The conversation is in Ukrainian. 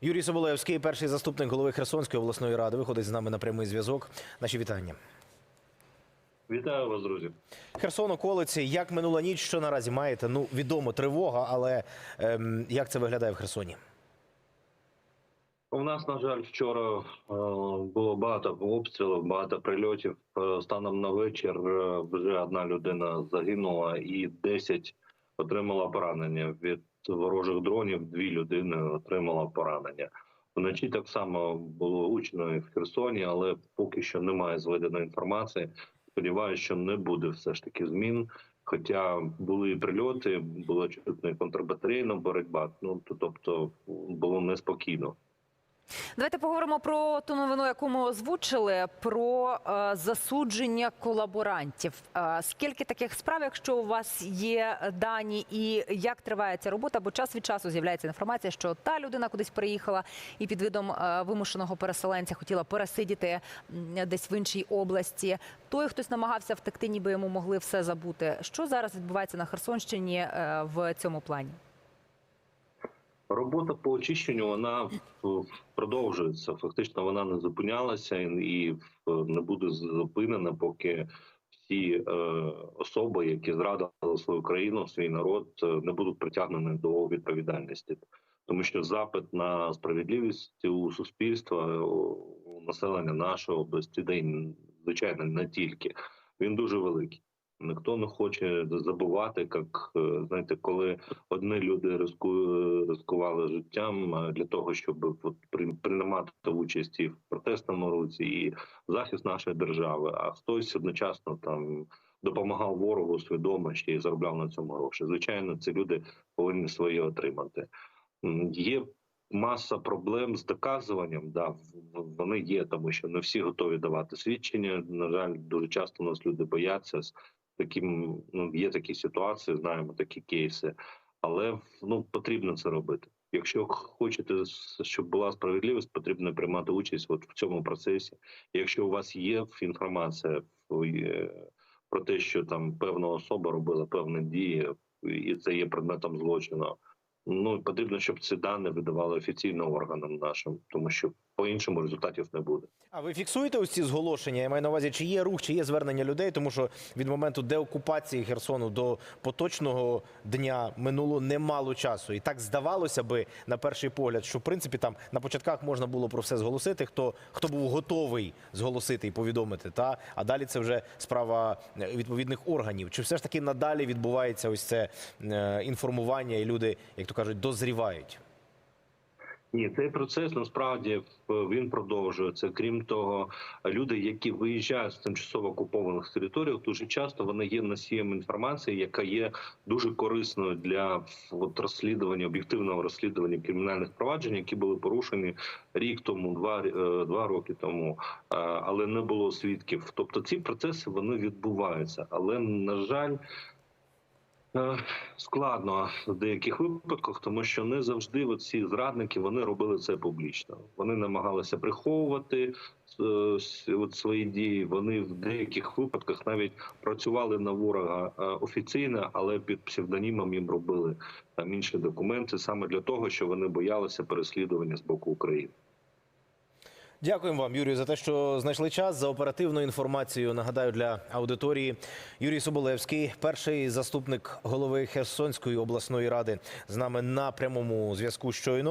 Юрій Соболевський, перший заступник голови Херсонської обласної ради, виходить з нами на прямий зв'язок. Наші вітання. Вітаю вас, друзі. Херсон, околиці. Як минула ніч, що наразі маєте? Ну, відомо, тривога, але ем, як це виглядає в Херсоні? У нас, на жаль, вчора е, було багато обстрілів, багато прильотів. Е, Станом на вечір е, вже одна людина загинула і 10 отримала поранення. Від ворожих дронів дві людини отримала поранення. Вночі так само було гучно і в Херсоні, але поки що немає зведеної інформації. Сподіваюся, що не буде все ж таки змін. Хоча були і прильоти, була чутна і контрбатарейна боротьба. Ну тобто було неспокійно. Давайте поговоримо про ту новину, яку ми озвучили, про е, засудження колаборантів. Е, скільки таких справ, якщо у вас є дані, і як триває ця робота? Бо час від часу з'являється інформація, що та людина кудись приїхала і під видом е, вимушеного переселенця хотіла пересидіти десь в іншій області. Той хтось намагався втекти, ніби йому могли все забути. Що зараз відбувається на Херсонщині е, в цьому плані? Робота по очищенню вона в- продовжується. Фактично вона не зупинялася і і, не буде зупинена, поки всі е, особи, які зрадили свою країну, свій народ, е, не будуть притягнені до відповідальності. Тому що запит на справедливість у суспільства, у населення нашої області, де й, звичайно не тільки він дуже великий. Ніхто не хоче забувати, як е, знаєте, коли одні люди ризикували життям е, для того, щоб от, при- приймати участь і в протестному русі, і в захист нашої держави. А хтось одночасно там допомагав ворогу свідомо ще й заробляв на цьому гроші. Звичайно, ці люди повинні своє отримати. Є маса проблем з доказуванням. Да, вони є, тому що не всі готові давати свідчення. На жаль, дуже часто нас люди бояться таким. Ну є такі ситуації, знаємо такі кейси, але ну потрібно це робити. Якщо хочете, щоб була справедливість, потрібно приймати участь от в цьому процесі. Якщо у вас є інформація е, про те, що там певна особа робила певні дії, і це є предметом злочину. Ну потрібно, щоб ці дані видавали офіційно органам нашим, тому що по іншому результатів не буде. А ви фіксуєте ось зголошення? Я маю на увазі, чи є рух, чи є звернення людей, тому що від моменту деокупації Херсону до поточного дня минуло немало часу. І так здавалося би на перший погляд, що в принципі там на початках можна було про все зголосити. Хто хто був готовий зголосити і повідомити, та а далі це вже справа е, відповідних органів. Чи все ж таки надалі відбувається ось це е, інформування, і люди, як то кажуть, дозрівають? Ні, цей процес насправді е, він продовжується. Крім того, люди, які виїжджають з тимчасово окупованих територій, дуже часто вони є носієм інформації, яка є дуже корисною для от, розслідування об'єктивного розслідування кримінальних проваджень, які були порушені рік тому, два, е, два роки тому, е, але не було свідків. Тобто ці процеси вони відбуваються, але на жаль. Е, Складно в деяких випадках, тому що не завжди ці зрадники вони робили це публічно. Вони намагалися приховувати е, от свої дії. Вони в деяких випадках навіть працювали на ворога е, офіційно, але під псевдонімом їм робили там інші документи саме для того, що вони боялися переслідування з боку України. Дякуємо вам, Юрію, за те, що знайшли час за оперативну інформацію. Нагадаю для аудиторії Юрій Соболевський, перший заступник голови Херсонської обласної ради, з нами на прямому зв'язку щойно.